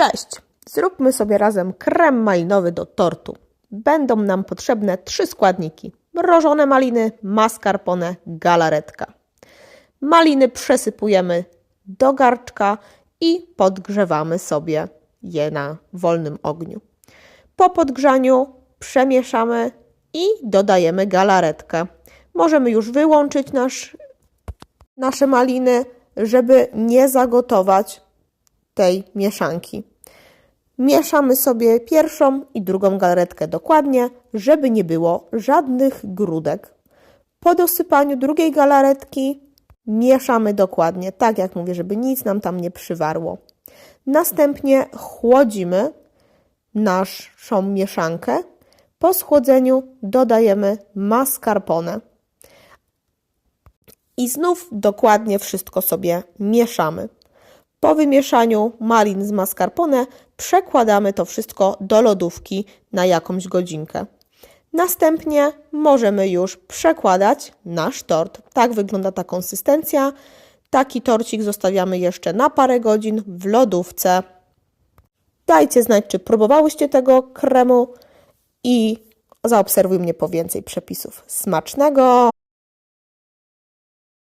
Cześć! Zróbmy sobie razem krem malinowy do tortu. Będą nam potrzebne trzy składniki: mrożone maliny, mascarpone, galaretka. Maliny przesypujemy do garczka i podgrzewamy sobie je na wolnym ogniu. Po podgrzaniu przemieszamy i dodajemy galaretkę. Możemy już wyłączyć nasz, nasze maliny, żeby nie zagotować tej mieszanki. Mieszamy sobie pierwszą i drugą galaretkę dokładnie, żeby nie było żadnych grudek. Po dosypaniu drugiej galaretki mieszamy dokładnie, tak jak mówię, żeby nic nam tam nie przywarło. Następnie chłodzimy naszą mieszankę. Po schłodzeniu dodajemy mascarpone. I znów dokładnie wszystko sobie mieszamy. Po wymieszaniu malin z mascarpone przekładamy to wszystko do lodówki na jakąś godzinkę. Następnie możemy już przekładać nasz tort. Tak wygląda ta konsystencja. Taki torcik zostawiamy jeszcze na parę godzin w lodówce. Dajcie znać, czy próbowałyście tego kremu i zaobserwuj mnie po więcej przepisów. Smacznego!